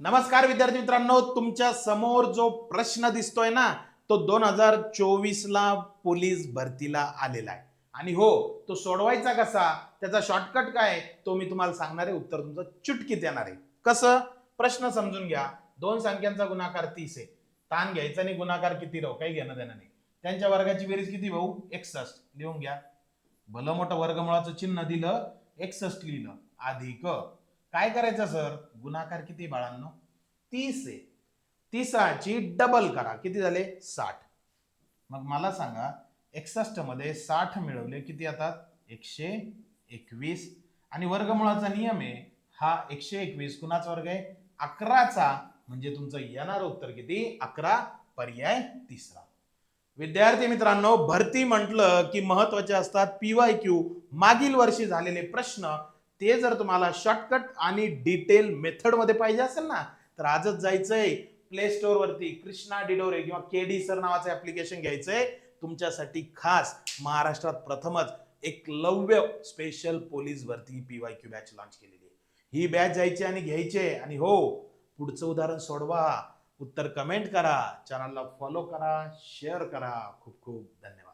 नमस्कार विद्यार्थी मित्रांनो तुमच्यासमोर जो प्रश्न दिसतोय ना तो दोन हजार चोवीस ला पोलीस भरतीला आलेला आहे. आणि हो तो सोडवायचा कसा? त्याचा शॉर्टकट काय तो मी तुम्हाला सांगणार आहे. उत्तर तुमचं चुटकीत येणार आहे. कसं? प्रश्न समजून घ्या. दोन संख्यांचा गुणाकार तीस आहे. ताण घ्यायचा आणि गुणाकार किती राहू? काही घेणं देणं नाही. त्यांच्या वर्गाची बेरीज किती भाऊ? एकसष्ट. लिहून घ्या. भलं मोठं वर्गमुळाचं चिन्ह दिलं एकसष्ट लिहिलं. अधिक. काय करायचं सर? गुणाकार किती बाळांनो? तीस आहे. तिसाची डबल करा. किती झाले? साठ. मग मला सांगा एकसष्टमध्ये साठ मिळवले किती येतात? एकशे एकवीस. आणि वर्गमुळाचा नियम आहे हा एकशे एकवीस कुणाचा वर्ग आहे? अकराचा. म्हणजे तुमचं येणार उत्तर किती? अकरा. पर्याय तिसरा. विद्यार्थी मित्रांनो भरती म्हटलं की महत्त्वाचे असतात पीवाय क्यू मागील वर्षी झालेले प्रश्न ते जर तुम्हाला शॉर्टकट आणि डिटेल मेथडमध्ये पाहिजे असेल ना तर आजच जायचंय प्ले स्टोअरवरती कृष्णा डिडोरे किंवा के डी सर नावाचं ऍप्लिकेशन घ्यायचंय. तुमच्यासाठी खास महाराष्ट्रात प्रथमच एक लव्य स्पेशल पोलीस भरती पीवाय क्यू बॅच लॉन्च केलेली आहे. ही बॅच जायची आणि घ्यायचे आणि हो पुढचं उदाहरण सोडवा. उत्तर कमेंट करा. चॅनलला फॉलो करा. शेअर करा. खूप खूप धन्यवाद.